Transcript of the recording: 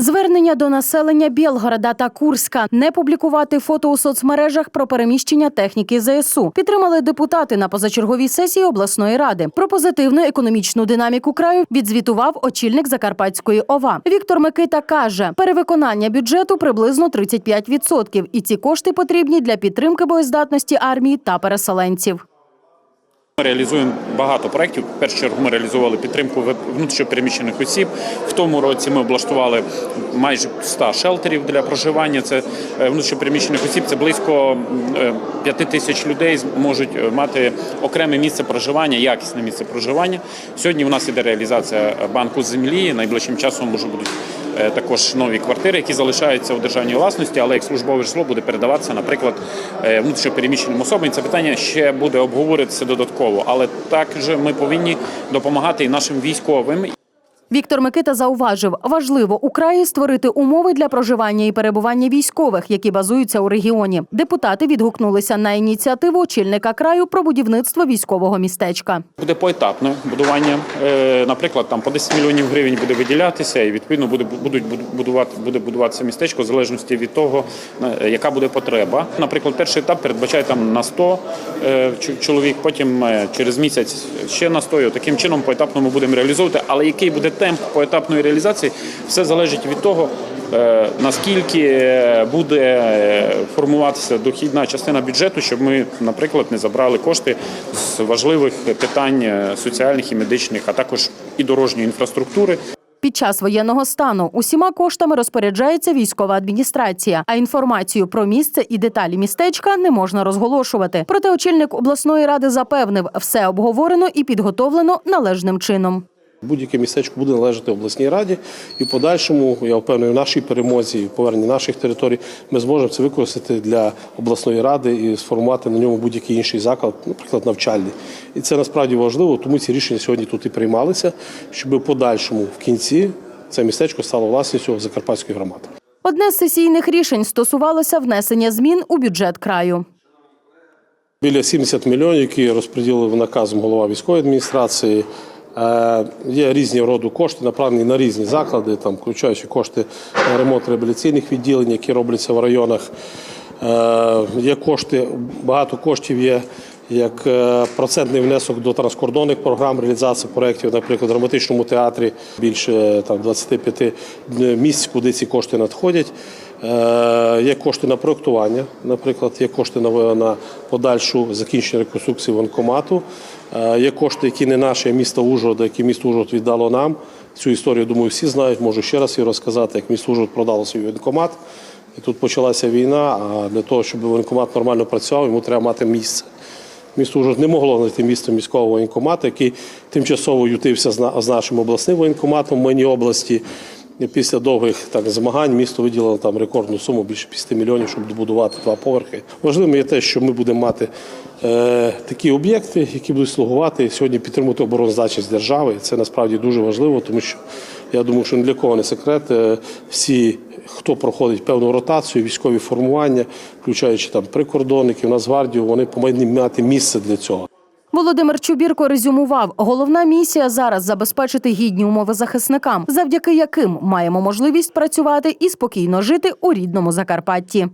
Звернення до населення Білгорода та Курська не публікувати фото у соцмережах про переміщення техніки ЗСУ. Підтримали депутати на позачерговій сесії обласної ради. Про позитивну економічну динаміку краю відзвітував очільник Закарпатської ОВА. Віктор Микита каже, перевиконання бюджету приблизно 35%, і ці кошти потрібні для підтримки боєздатності армії та переселенців. Ми реалізуємо багато проєктів. В першу чергу ми реалізували підтримку внутрішньопереміщених осіб. В тому році ми облаштували майже 100 шелтерів для проживання. Це е, внутрішньопереміщених осіб. Це близько 5 тисяч людей можуть е, мати окреме місце проживання, якісне місце проживання. Сьогодні у нас іде реалізація банку землі. Найближчим часом може будуть е, також нові квартири, які залишаються у державній власності, але як службове житло буде передаватися, наприклад, е, внутрішньопереміщеним особам. Це питання ще буде обговорюватися додатково, але також ми повинні допомагати і нашим військовим. Віктор Микита зауважив, важливо у краї створити умови для проживання і перебування військових, які базуються у регіоні. Депутати відгукнулися на ініціативу очільника краю про будівництво військового містечка. Буде поетапне будування. Е, Наприклад, там по 10 мільйонів гривень буде виділятися, і відповідно буде будуть будувати буде будуватися містечко в залежності від того, е, яка буде потреба. Наприклад, перший етап передбачає там на 100 е, чоловік, потім через місяць ще настою Таким чином поетапно ми будемо реалізовувати. Але який буде темп поетапної реалізації, все залежить від того. е, Наскільки буде е, формуватися дохідна частина бюджету, щоб ми, наприклад, не забрали кошти з важливих питань е, соціальних і медичних, а також і дорожньої інфраструктури. Під час воєнного стану усіма коштами розпоряджається військова адміністрація, а інформацію про місце і деталі містечка не можна розголошувати. Проте очільник обласної ради запевнив, все обговорено і підготовлено належним чином. Будь-яке містечко буде належати обласній раді, і в подальшому я впевнений, в нашій перемозі в поверненні наших територій ми зможемо це використати для обласної ради і сформувати на ньому будь-який інший заклад, наприклад, навчальний. І це насправді важливо, тому ці рішення сьогодні тут і приймалися, щоб в подальшому в кінці це містечко стало власністю Закарпатської громади. Одне з сесійних рішень стосувалося внесення змін у бюджет краю. Біля 70 мільйонів, які розподілив наказом голова військової адміністрації. Е, Є різні роду кошти, направлені на різні заклади, там, включаючи кошти на ремонт реабілітаційних відділень, які робляться в районах. Е, Є кошти, багато коштів є як е, процентний внесок до транскордонних програм реалізації проєктів, наприклад, в драматичному театрі більше там, 25 місць, куди ці кошти надходять. Е, Є кошти на проєктування, наприклад, є кошти на, на подальшу закінчення реконструкції воєнкомату. Е, Є кошти, які не наші, а місто Ужгорода, які місто Ужгород віддало нам. Цю історію, думаю, всі знають. Можу ще раз її розказати, як місто Ужгород продало свій воєнкомат. І тут почалася війна, а для того, щоб воєнкомат нормально працював, йому треба мати місце. Місто Ужгород не могло знайти місце міського воєнкомату, який тимчасово ютився з нашим обласним воєнкоматом в Мині області. Після довгих так, змагань місто виділило там рекордну суму більше 50 мільйонів, щоб добудувати два поверхи. Важливим є те, що ми будемо мати е, такі об'єкти, які будуть слугувати сьогодні підтримувати обороноздатність держави. Це насправді дуже важливо, тому що я думаю, що для кого не секрет. е, Всі, хто проходить певну ротацію, військові формування, включаючи там прикордонників, Нацгвардію, вони повинні мати місце для цього. Володимир Чубірко резюмував, головна місія зараз забезпечити гідні умови захисникам, завдяки яким маємо можливість працювати і спокійно жити у рідному Закарпатті.